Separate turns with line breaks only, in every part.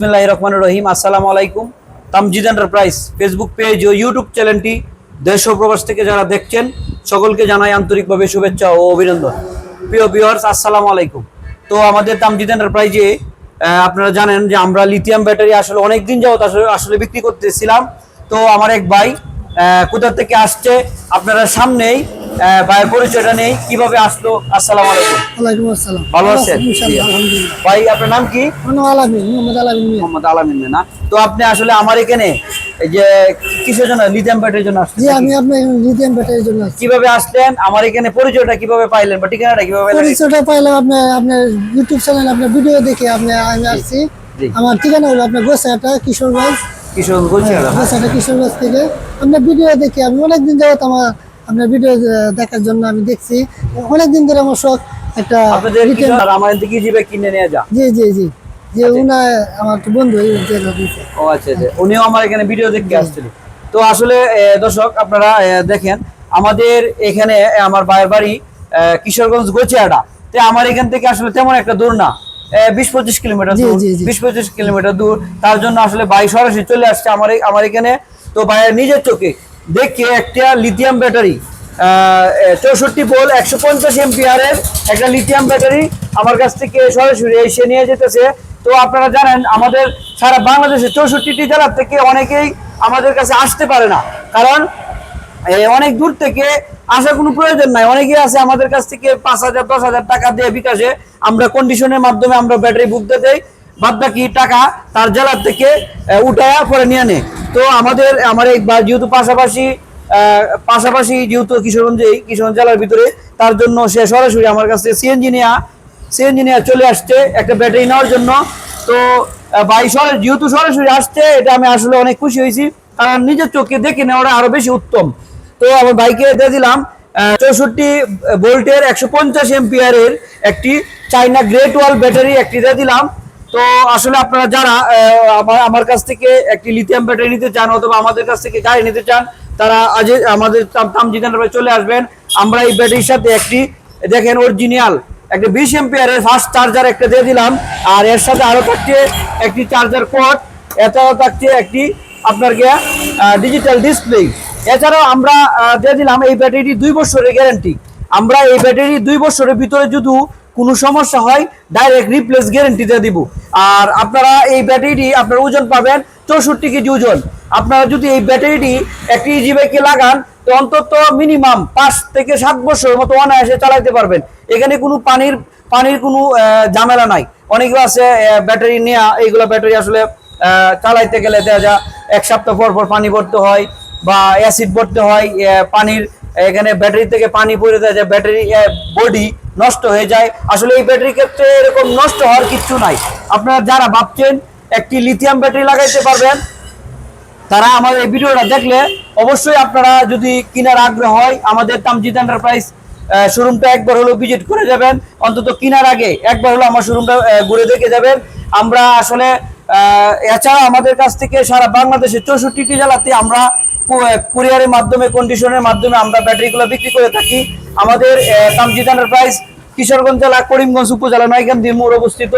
বিসমিল্লাহির রহমানির রহিম। আসসালামু আলাইকুম। তামজিদ এন্টারপ্রাইজ ফেসবুক পেজ ও ইউটিউব চ্যানেলটি দেশ ও প্রবাস থেকে যারা দেখছেন, সকলকে জানাই আন্তরিকভাবে শুভেচ্ছা ও অভিনন্দন। প্রিয় ভিউয়ার্স আসসালামু আলাইকুম। তো আমাদের তামজিদ এন্টারপ্রাইজে আপনারা জানেন যে আমরা লিথিয়াম ব্যাটারি আসলে অনেক দিন যাবত আসলে আসলে বিক্রি করতেছিলাম। তো আমার এক ভাই কোথা থেকে আসছে, আপনারা সামনেই আহ, ভাইয়ের পরিচয়টা নেই। কীভাবে আসলো? আসসালামু আলাইকুম।
ওয়ালাইকুম আসসালাম।
ভালো আছেন? ভাই আপনার নাম কি?
আলামিন মোহাম্মদ আলামিন মিয়া।
মোহাম্মদ আলামিন না? তো আপনি আসলে আমার এখানে যে কিসের জন্য লিথিয়াম ব্যাটারির জন্য আসছেন
জি আমি আপনার লিথিয়াম ব্যাটারির জন্য
কীভাবে আসলেন? আমার এখানে পরিচয়টা কীভাবে পাইলেন বা ঠিকানাটা কীভাবে পাইলেন?
পরিচয়টা পাইলাম আপনার আপনার ইউটিউব চ্যানেল আপনার ভিডিও দেখে আপনি আমি আসছি। আমার ঠিকানা হলো আপনার গোসাটা কিশোরগঞ্জ।
কিশোর বলছি দাদা
গোসাটা কিশোরগঞ্জ থেকে। আপনার ভিডিও দেখে আমি অনেকদিন যাবত আমার আপনার ভিডিও দেখার জন্য আমি দেখছি। অনেকদিন ধরে আমার শখ একটা
আমার থেকে জিবে কিনে নিয়ে যা
জি জি জি। যে উনা আমার তো বন্ধু।
ও আচ্ছা আচ্ছা। উনিও আমার এখানে ভিডিও দেখতে আসছিল। তো আসলে দর্শক আপনারা দেখেন আমাদের এখানে আমার ভাইয়ের বাড়ি কিশোরগঞ্জ গোচিয়াডা। তো আমার এখান থেকে আসলে তেমন একটা দূর না। বিশ পঁচিশ কিলোমিটার দূর। বিশ পঁচিশ কিলোমিটার দূর। তার জন্য আসলে ভাই সরাসরি চলে আসছে আমার আমার এখানে। তো ভাইয়ের নিজের চোখে দেখে একটা লিথিয়াম ব্যাটারি চৌষট্টি বোল একশো পঞ্চাশ এমপিআরের একটা লিথিয়াম ব্যাটারি আমার কাছ থেকে সরাসরি এসে নিয়ে যেতেছে। তো আপনারা জানেন, আমাদের সারা বাংলাদেশে চৌষট্টিটি জেলার থেকে অনেকেই আমাদের কাছে আসতে পারে না। কারণ অনেক দূর থেকে আসার কোনো প্রয়োজন নাই। অনেকেই আছে আমাদের কাছ থেকে পাঁচ হাজার, দশ হাজার টাকা দিয়ে বিকাশে আমরা কন্ডিশনের মাধ্যমে আমরা ব্যাটারি বুক দেই। বাদ বাকি টাকা তার জেলার থেকে উঠায়া পরে নিয়ে নেয়। তো আমাদের, আমার এই যেহেতু পাশাপাশি পাশাপাশি যেহেতু কিশোরগঞ্জে কিশোরগঞ্জ জেলার ভিতরে, তার জন্য সে সরাসরি আমার কাছে সিএনজি নিয়ে সিএনজি নিয়ে চলে আসছে একটা ব্যাটারি নেওয়ার জন্য। তো ভাই যেহেতু সরাসরি আসছে, এটা আমি আসলে অনেক খুশি হয়েছি। কারণ নিজের চোখে দেখে নেওয়াটা আরও বেশি উত্তম। তো আমার ভাইকে দিয়ে দিলাম চৌষট্টি ভোল্টের একশো পঞ্চাশ এমপিআর এর একটি চাইনা গ্রেট ওয়াল ব্যাটারি একটি দিয়ে দিলাম। তো আসলে আপনারা যারা আমার কাছ থেকে একটি লিথিয়াম ব্যাটারি নিতে চান অথবা আমাদের কাছ থেকে গাড়ি নিতে চান, তারা আজ আমাদের চলে আসবেন। আমরা এই ব্যাটারির সাথে একটি, দেখেন অরিজিনাল একটা বিশ এমপিআর ফার্স্ট চার্জার একটা দিয়ে দিলাম। আর এর সাথে আরও থাকছে একটি চার্জার কোড এছাড়াও থাকছে একটি আপনার গিয়া ডিজিটাল ডিসপ্লে এছাড়াও আমরা দিয়ে দিলাম এই ব্যাটারিটি দুই বছরের গ্যারান্টি আমরা এই ব্যাটারি দুই বছরের ভিতরে যদি কোনো সমস্যা হয় ডাইরেক্ট রিপ্লেস গ্যারেন্টি দিয়ে দিব। আর আপনারা এই ব্যাটারিটি আপনার ওজন পাবেন চৌষট্টি কেজি ওজন। আপনারা যদি এই ব্যাটারিটি একটি ইজি বাইকে লাগান, তো অন্তত মিনিমাম পাঁচ থেকে সাত বছর মতো অনায়াসে চালাইতে পারবেন। এখানে কোনো পানির পানির কোনো ঝামেলা নাই। অনেকে আছে ব্যাটারি নেওয়া এইগুলো ব্যাটারি আসলে চালাইতে গেলে দেখা যায়, এক সপ্তাহ পর পর পানি ভরতে হয় বা অ্যাসিড ভরতে হয় পানির, এখানে ব্যাটারি থেকে পানি পড়ে দেওয়া যায় ব্যাটারি বডি নষ্ট হয়ে যায়। আসলে এই ব্যাটারির ক্ষেত্রে এরকম নষ্ট হওয়ার কিছু নাই। আপনারা যারা ভাবছেন একটি লিথিয়াম ব্যাটারি লাগাইতে পারবেন, তারা আমাদের এই ভিডিওটা দেখলে অবশ্যই আপনারা যদি কেনার আগ্রহ হয়, আমাদের তামজিদ এন্টারপ্রাইজ শোরুমটা একবার হলো ভিজিট করে যাবেন। অন্তত কেনার আগে একবার হলো আমার শোরুমটা ঘুরে দেখে যাবেন। আমরা আসলে এছাড়া আমাদের কাছ থেকে সারা বাংলাদেশের চৌষট্টিটি জেলাতে আমরা কুরিয়ারের মাধ্যমে কন্ডিশনের মাধ্যমে আমরা ব্যাটারিগুলো বিক্রি করে থাকি। আমাদের আহ, তামজিদ এন্টারপ্রাইজ কিশোরগঞ্জ জেলা করিমগঞ্জ উপজেলা নয়গান্দি মোড় অবস্থিত।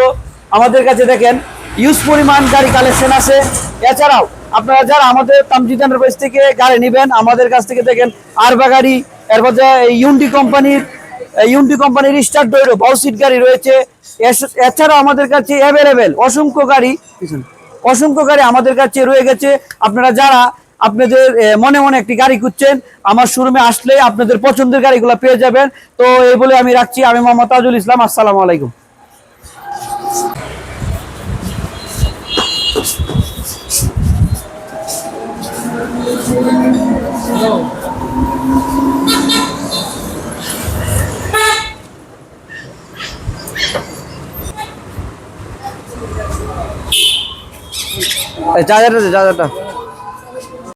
আমাদের কাছে দেখেন ইউজ পরিমাণ গাড়ি কালেকশন আছে। এছাড়াও আপনারা যারা আমাদের তামজিদ এন্টারপ্রাইজ থেকে গাড়ি নেবেন আমাদের কাছ থেকে দেখেন আরবা গাড়ি এরপর যে ইউন্ডি কোম্পানির ইউনটি কোম্পানির স্টার ডোয়েরো বাউসিট গাড়ি রয়েছে। এছাড়াও আমাদের কাছে অ্যাভেলেবেল অসংখ্য গাড়ি অসংখ্য গাড়ি আমাদের কাছে রয়ে গেছে। আপনারা যারা আপনাদের মনে মনে একটি গাড়ি খুঁজছেন। আমার শোরুমে আসলে আপনাদের পছন্দের গাড়িগুলো পেয়ে যাবেন। তো এই বলে আমি রাখছি। আমি মোহাম্মদ তাজুল ইসলাম, আসসালামু আলাইকুম। চার্জারটা চার্জারটা।